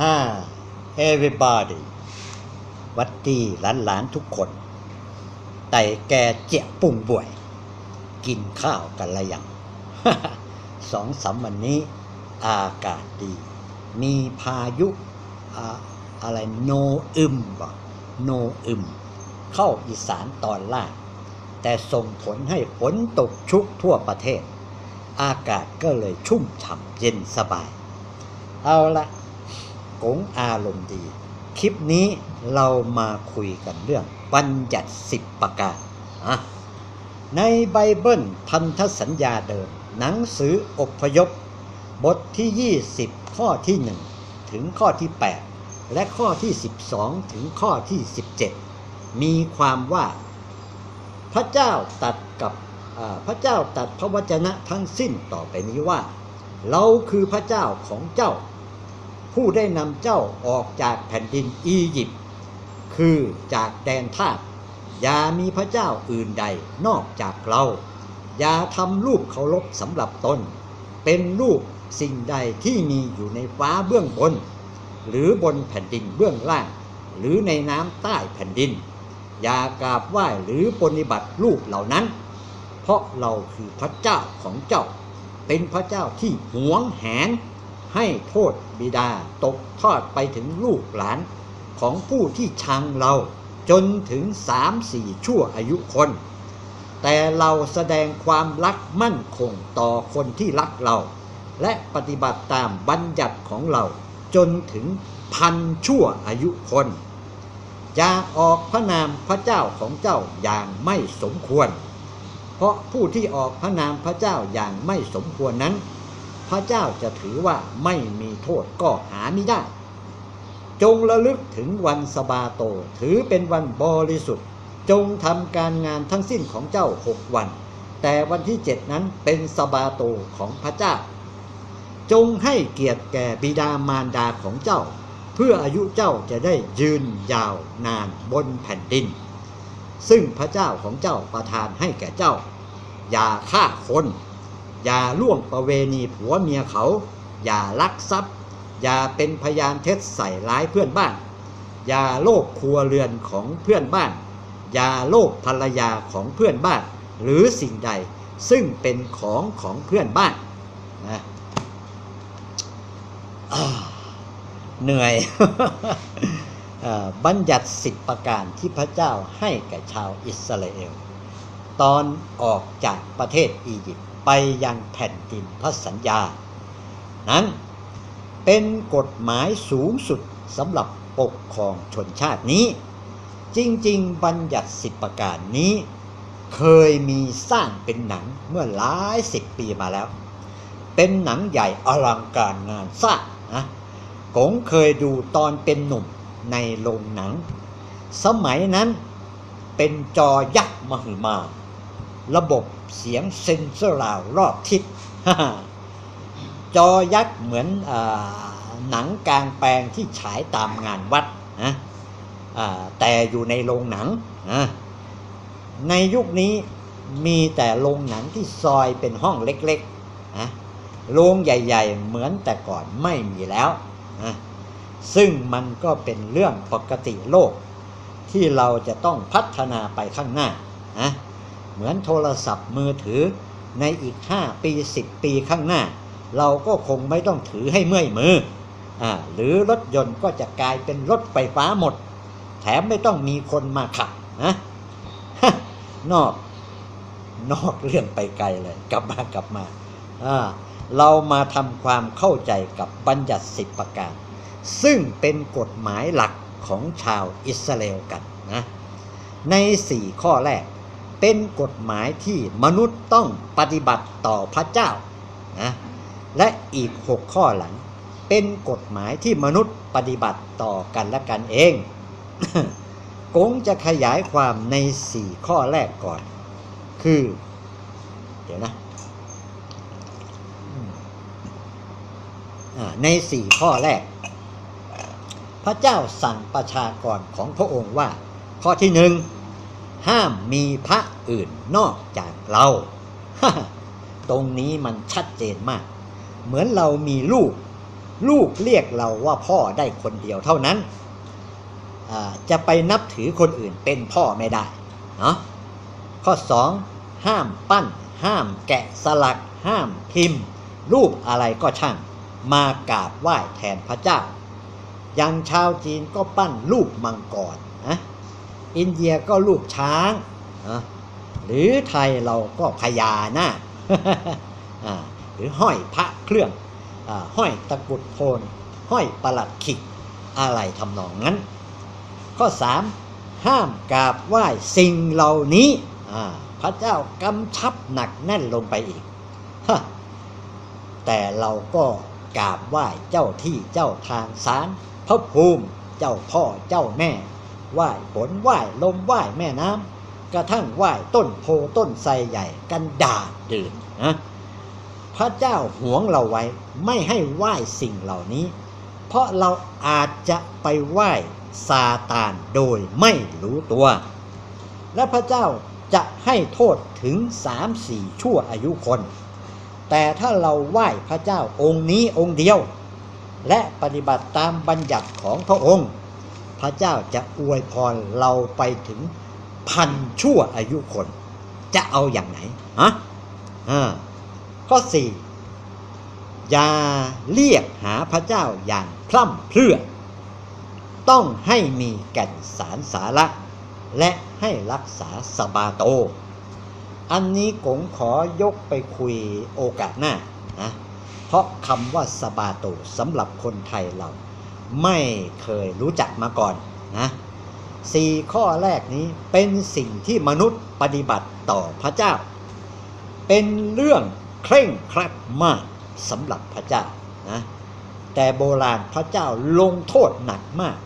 ห้า everybody วัดดีหลานหลานๆทุกคน ไต่แกเจียปุ่งบ่วย กินข้าวกันละยังสองสามวันนี้ อากาศดี มีพายุอะอะไรโนอึมบ่โนอึม เข้าอีสานตอนล่าง แต่ส่งผลให้ฝนตกชุกทั่วประเทศ อากาศก็เลยชุ่มฉ่ำเย็นสบาย เอาละ กงอารมณ์ดี คลิปนี้เรามาคุยกันเรื่องบัญญัติสิบประการอะในไบเบิลพันธสัญญาเดิม หนังสืออพยพ บทที่ 20 ข้อที่ 1 ถึงข้อที่ 8 และข้อที่ 12 ถึงข้อที่ 17 มีความว่า พระเจ้าตัดกับพระเจ้าตัดพระวจนะทั้งสิ้นต่อไปนี้ว่า เราคือพระเจ้าของเจ้า ผู้ได้นำเจ้าออกจากแผ่นดินอียิปต์คือจากแดนทาสอย่ามีพระเจ้าอื่นใดนอกจากเรา อย่าทำรูปเคารพสำหรับตน เป็นรูปสิ่งใดที่มีอยู่ในฟ้าเบื้องบน หรือบนแผ่นดินเบื้องล่าง หรือในน้ำใต้แผ่นดิน อย่ากราบไหว้หรือปฏิบัติรูปเหล่านั้น เพราะเราคือพระเจ้าของเจ้า เป็นพระเจ้าที่หวงแหน ให้โทษบิดาตกทอดไปถึงลูกหลานของผู้ที่ชังเราจนถึงสามสี่ชั่วอายุคน แต่เราแสดงความรักมั่นคงต่อคนที่รักเรา และปฏิบัติตามบัญญัติของเราจนถึงพันชั่วอายุคนอย่าออกพระนามพระเจ้าของเจ้าอย่างไม่สมควร เพราะผู้ที่ออกพระนามพระเจ้าอย่างไม่สมควรนั้น พระเจ้าจะถือว่าไม่มีโทษก็หาไม่ได้ จงระลึกถึงวันสบาโต ถือเป็นวันบริสุทธิ์ จงทำการงานทั้งสิ้นของเจ้าหกวัน แต่วันที่เจ็ดนั้นเป็นสบาโตของพระเจ้า จงให้เกียรติแก่บิดามารดาของเจ้า เพื่ออายุเจ้าจะได้ยืนยาวนานบนแผ่นดิน ซึ่งพระเจ้าของเจ้าประทานให้แก่เจ้า อย่าฆ่าคน อย่าล่วงประเวณีผัวเมียเขา อย่าลักทรัพย์ อย่าเป็นพยานเท็จใส่ร้ายเพื่อนบ้าน อย่าโลภครัวเรือนของเพื่อนบ้าน อย่าโลภภรรยาของเพื่อนบ้าน หรือสิ่งใดซึ่งเป็นของของเพื่อนบ้านนะเหนื่อยบัญญัติสิบประการที่พระเจ้าให้แก่ชาวอิสราเอล ตอนออกจากประเทศอียิปต์ ไปยังแผ่นดินพระสัญญา นั้นเป็นกฎหมายสูงสุดสำหรับปกครองชนชาตินี้ จริง ๆ บัญญัติสิบประการนี้ เคยมีสร้างเป็นหนังเมื่อหลายสิบปีมาแล้ว เป็นหนังใหญ่อลังการงานสร้างนะกงเคยดูตอนเป็นหนุ่มในโรงหนัง สมัยนั้นเป็นจอยักษ์มหึมา ระบบเสียงเซ็นเซอร์ราวรอบทิศจอยักษ์เหมือนอหนังกลางแปลงที่ฉายตามงานวัดนะแต่อยู่ในโรงหนังนะในยุคนี้มีแต่โรงหนังที่ซอยเป็นห้องเล็กๆนะโรงใหญ่ๆเหมือนแต่ก่อนไม่มีแล้วนะซึ่งมันก็เป็นเรื่องปกติโลกที่เราจะต้องพัฒนาไปข้างหน้านะ เหมือนโทรศัพท์มือถือในอีก 5 ปี 10 ปีข้างหน้า เราก็คงไม่ต้องถือให้เมื่อยมืออาหรือรถยนต์ก็จะกลายเป็นรถไฟฟ้าหมด แถมไม่ต้องมีคนมาขับนะนอกนอกเรื่องไปไกลเลย กลับมากลับมาอ่าเรามาทำความเข้าใจกับบัญญัติสิบประการ ซึ่งเป็นกฎหมายหลักของชาวอิสราเอลกันนะในสี่ข้อแรก เป็นกฎหมายที่มนุษย์ต้องปฏิบัติต่อพระเจ้านะและอีกหกข้อหลัง เป็นกฎหมายที่มนุษย์ปฏิบัติต่อกันและกันเองกงจะขยายความในสี่ข้อแรกก่อน คือ เดี๋ยวนะในสี่ข้อแรก พระเจ้าสั่งประชากรของพระองค์ว่า ข้อที่หนึ่ง ห้ามมีพระอื่นนอกจากเรา ตรงนี้มันชัดเจนมาก เหมือนเรามีลูก ลูกเรียกเราว่าพ่อได้คนเดียวเท่านั้น จะไปนับถือคนอื่นเป็นพ่อไม่ได้เนาะข้อ 2 ห้ามปั้น ห้ามแกะสลัก ห้ามพิมพ์ รูปอะไรก็ช่าง มากราบไหว้แทนพระเจ้าอย่างชาวจีนก็ปั้นรูปมังกรนะ อินเดียก็รูปช้าง หรือไทยเราก็พญานาคอ่าหรือห้อยพระเครื่องอห้อยตะกุดโทน ห้อยประหลัดขิกอะไรทำนองนั้น ข้อ 3 ห้ามกราบไหว้สิ่งเหล่านี้พระเจ้ากำชับหนักแน่นลงไปอีก แต่เราก็กราบไหว้เจ้าที่เจ้าทางสารพระภูมิ เจ้าพ่อเจ้าแม่ ไหว้ฝนไหว้ลมไหว้แม่น้ำกระทั่งไหว้ต้นโพต้นไทรใหญ่กันด่าดื่นนะพระเจ้าหวงเราไว้ไม่ให้ไหว้สิ่งเหล่านี้ เพราะเราอาจจะไปไหว้ซาตานโดยไม่รู้ตัว และพระเจ้าจะให้โทษถึงสามสี่ชั่วอายุคน แต่ถ้าเราไหว้พระเจ้าองค์นี้องค์เดียว และปฏิบัติตามบัญญัติของพระองค์ พระเจ้าจะอวยพรเราไปถึงพันชั่วอายุคน จะเอาอย่างไหนฮะข้อสี่อย่าเรียกหาพระเจ้าอย่างพร่ำเพรื่อ ต้องให้มีแก่นสารสาระ และให้รักษาสบาโต อันนี้กงขอยกไปคุยโอกาสหน้านะเพราะคำว่าสบาโตสำหรับคนไทยเรา ไม่เคยรู้จักมาก่อนนะสี่ข้อแรกนี้เป็นสิ่งที่มนุษย์ปฏิบัติต่อพระเจ้า เป็นเรื่องเคร่งครัดมากสำหรับพระเจ้านะแต่โบราณพระเจ้าลงโทษหนักมาก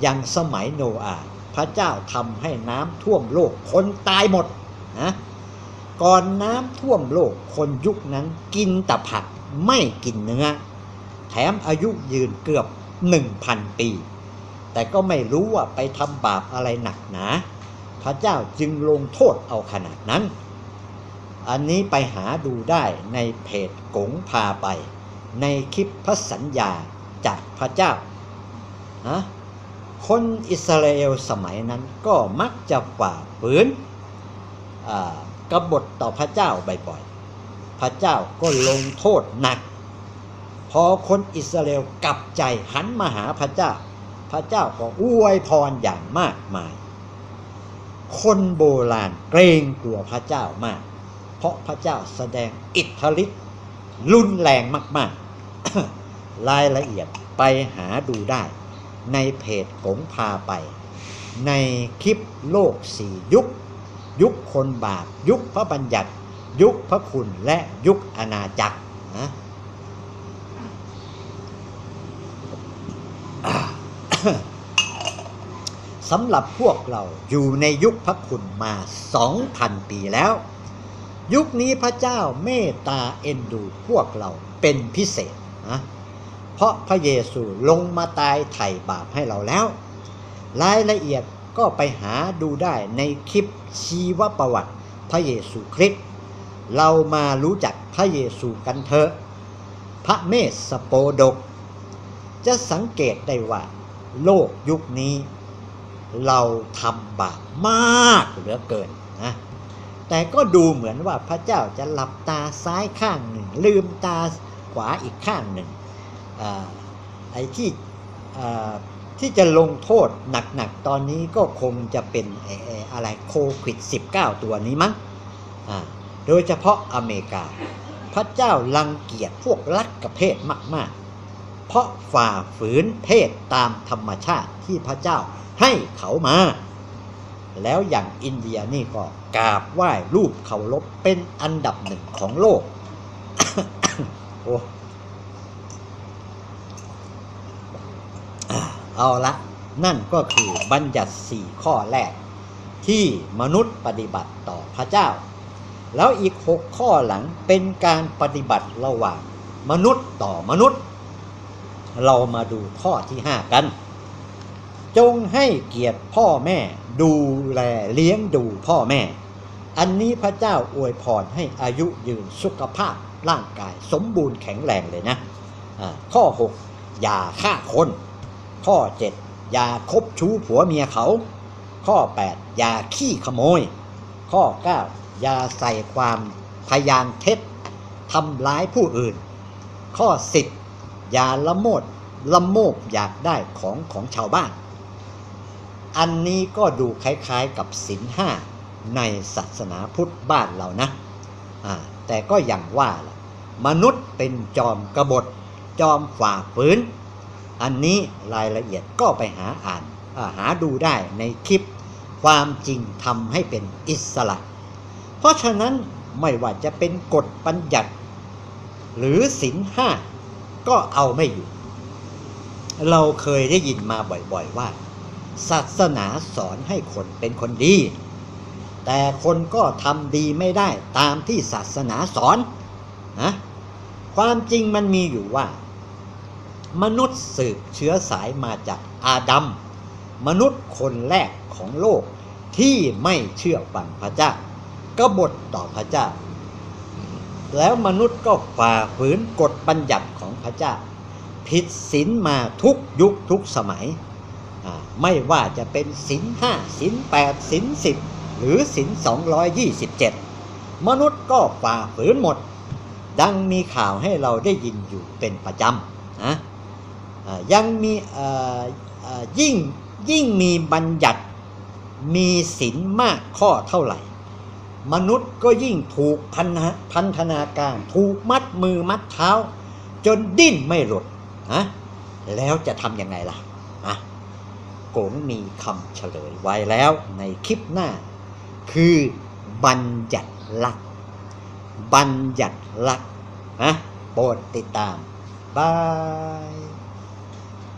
อย่างสมัยโนอาห์พระเจ้าทำให้น้ำท่วมโลกคนตายหมดนะก่อนน้ำท่วมโลกคนยุคนั้นกินแต่ผักไม่กินเนื้อ แถมอายุยืนเกือบ หนึ่งพันปี แต่ก็ไม่รู้ว่าไปทำบาปอะไรหนักหนาพระเจ้าจึงลงโทษเอาขนาดนั้น อันนี้ไปหาดูได้ในเพจกงพาไป ในคลิปพระสัญญาจากพระเจ้านะคนอิสราเอลสมัยนั้นก็มักจะฝ่าฝืนอ่ากบฏต่อพระเจ้าบ่อยๆ พระเจ้าก็ลงโทษหนัก พอคนอิสราเอลกลับใจหันมาหาพระเจ้า พระเจ้าก็อวยพรอย่างมากมาย คนโบราณเกรงกลัวพระเจ้ามาก เพราะพระเจ้าแสดงอิทธิฤทธิ์รุนแรงมาก ๆ รายละเอียดไปหาดูได้ในเพจกงพาไป ในคลิปโลกสี่ยุค ยุคคนบาป ยุคพระบัญญัติ ยุคพระคุณและยุคอาณาจักรนะ สำหรับพวกเราอยู่ในยุคพระคุณมา2,000ปีแล้ว ยุคนี้พระเจ้าเมตตาเอ็นดูพวกเราเป็นพิเศษนะเพราะพระเยซูลงมาตายไถ่บาปให้เราแล้ว รายละเอียดก็ไปหาดูได้ในคลิปชีวประวัติพระเยซูคริสต์เรามารู้จักพระเยซูกันเถอะ พระเมสสโปดก จะสังเกตได้ว่า โลกยุคนี้ เราทำบาปมากเหลือเกินนะแต่ก็ดูเหมือนว่าพระเจ้าจะหลับตาซ้ายข้างหนึ่ง ลืมตาขวาอีกข้างหนึ่งอไอ้ที่ที่จะลงโทษหนักๆ ตอนนี้ก็คงจะเป็นอะไรโควิด -19 ตัวนี้มั้งโดยเฉพาะอเมริกา พระเจ้ารังเกียจพวกรักกับเพศมากๆ เพราะฝ่าฝืนเพศตามธรรมชาติที่พระเจ้าให้เขามา แล้วอย่างอินเดียนี่ก็กราบไหว้รูปเคารพเป็นอันดับหนึ่งของโลก โอ้เอาละนั่นก็คือบัญญัติสี่ข้อแรก ที่มนุษย์ปฏิบัติต่อพระเจ้า แล้วอีกหกข้อหลังเป็นการปฏิบัติระหว่างมนุษย์ต่อมนุษย์ เรามาดูข้อที่ห้ากัน จงให้เกียรติพ่อแม่ ดูแลเลี้ยงดูพ่อแม่ อันนี้พระเจ้าอวยพรให้อายุยืนสุขภาพร่างกายสมบูรณ์แข็งแรงเลยนะอ่าข้อ 6 อย่าฆ่าคน ข้อ 7 อย่าคบชู้ผัวเมียเขา ข้อ 8 อย่าขี้ขโมย ข้อ 9 อย่าใส่ความพยานเท็จทำร้ายผู้อื่น ข้อ 10 อย่าละโมดละโมบอยากได้ของของชาวบ้าน อันนี้ก็ดูคล้ายๆกับศีลห้าในศาสนาพุทธบ้านเรานะอ่าแต่ก็อย่างว่าล่ะมนุษย์เป็นจอมกบฏ จอมฝ่าฝืน อันนี้รายละเอียดก็ไปหาอ่านหาดูได้ในคลิป ความจริงทำให้เป็นอิสระ เพราะฉะนั้นไม่ว่าจะเป็นกฎบัญญัติ หรือศีลห้า ก็เอาไม่อยู่ เราเคยได้ยินมาบ่อยๆว่า ศาสนาสอนให้คนเป็นคนดี แต่คนก็ทำดีไม่ได้ตามที่ศาสนาสอนนะความจริงมันมีอยู่ว่า มนุษย์สืบเชื้อสายมาจากอาดัมมนุษย์คนแรกของโลกที่ไม่เชื่อฟังพระเจ้ากบฏต่อพระเจ้า แล้วมนุษย์ก็ฝ่าฝืนกฎบัญญัติของพระเจ้า ผิดศีลมาทุกยุคทุกสมัย ไม่ว่าจะเป็นศินห้าศินแปดศินสิบหรือศินสองร้อยยี่สิบเจ็ดมนุษย์ก็ฝ่าฝืนหมด ดังมีข่าวให้เราได้ยินอยู่เป็นประจำนะยังมียิ่งยิ่งมีบัญญัติมีศินมากข้อเท่าไหร่ มนุษย์ก็ยิ่งถูกพันธะพันธนาการ ถูกมัดมือมัดเท้า จนดิ้นไม่หลุดนะแล้วจะทำยังไงล่ะอะกงมีคำเฉลยไว้แล้วในคลิปหน้า คือบัญญัติลัก บัญญัติลักนะโปรดติดตามบาย